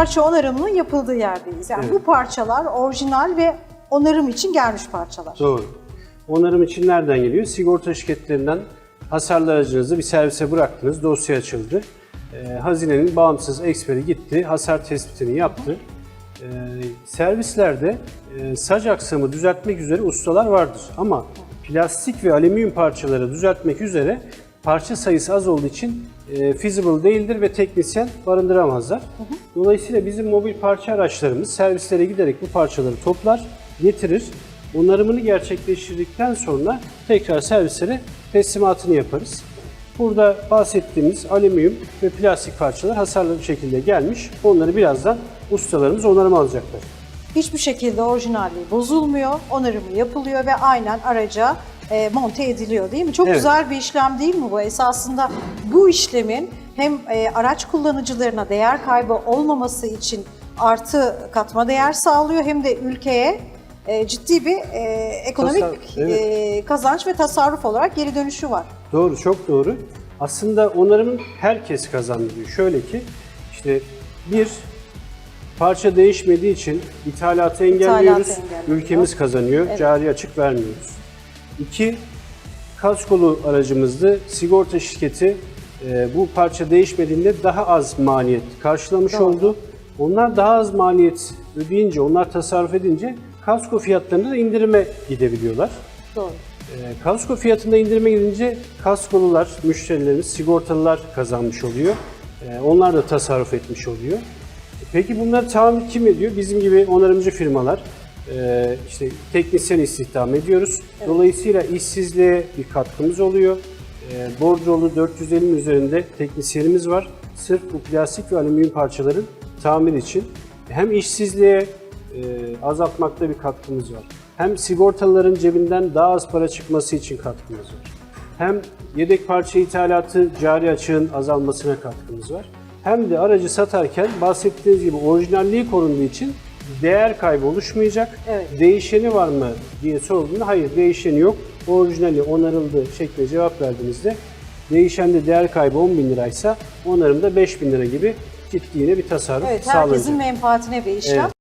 parça onarımının yapıldığı yerdeyiz. Yani Evet. bu parçalar orijinal ve onarım için gelmiş parçalar. Doğru. Onarım için nereden geliyor? Sigorta şirketlerinden hasarlı aracınızı bir servise bıraktınız, dosya açıldı. Ee, hazinenin bağımsız eksperi gitti, hasar tespitini yaptı. Ee, servislerde e, sac aksamı düzeltmek üzere ustalar vardır. Ama plastik ve alüminyum parçaları düzeltmek üzere parça sayısı az olduğu için e, feasible değildir ve teknisyen barındıramazlar. Dolayısıyla bizim mobil parça araçlarımız servislere giderek bu parçaları toplar, getirir. Onarımını gerçekleştirdikten sonra tekrar servislere teslimatını yaparız. Burada bahsettiğimiz alüminyum ve plastik parçalar hasarlı bir şekilde gelmiş. Onları birazdan ustalarımız onarım alacaklar. Hiçbir şekilde orijinalliği bozulmuyor, onarımı yapılıyor ve aynen araca e, monte ediliyor değil mi? Çok Evet. güzel bir işlem değil mi bu? Esasında bu işlemin hem e, araç kullanıcılarına değer kaybı olmaması için artı katma değer sağlıyor hem de ülkeye e, ciddi bir e, ekonomik Tasarruf, evet. e, kazanç ve tasarruf olarak geri dönüşü var. Doğru, çok doğru. Aslında onarımın herkes kazandırıyor. Şöyle ki, işte bir, parça değişmediği için ithalatı engelliyoruz. engelliyor. Ülkemiz kazanıyor, cari açık vermiyoruz. İki, kaskolu aracımızdı. Sigorta şirketi e, bu parça değişmediğinde daha az maliyet karşılamış Doğru. oldu. Onlar daha az maliyet ödeyince, onlar tasarruf edince kasko fiyatlarında da indirime gidebiliyorlar. Doğru. E, Kasko fiyatında indirime gidince kaskolular, müşterilerimiz, sigortalılar kazanmış oluyor. E, Onlar da tasarruf etmiş oluyor. E, Peki bunları tamir kim ediyor? Bizim gibi onarımcı firmalar, e, işte teknisyen istihdam ediyoruz. Dolayısıyla işsizliğe bir katkımız oluyor. E, Borcolu 450'nin üzerinde teknisyenimiz var. Sırf bu plastik ve alüminyum parçaların tamir için hem işsizliğe e, azaltmakta bir katkımız var. Hem sigortalıların cebinden daha az para çıkması için katkımız var. Hem yedek parça ithalatı cari açığın azalmasına katkımız var. Hem de aracı satarken bahsettiğiniz gibi orijinalliği korunduğu için değer kaybı oluşmayacak. Evet. Değişeni var mı diye sorulduğunda hayır değişeni yok. Orijinali onarıldı şeklinde cevap verdiğinizde değişende değer kaybı 10 bin liraysa onarımda 5 bin lira gibi ciddi yine bir tasarruf Evet, sağlanacak. herkesin menfaatine bir işlem. Evet.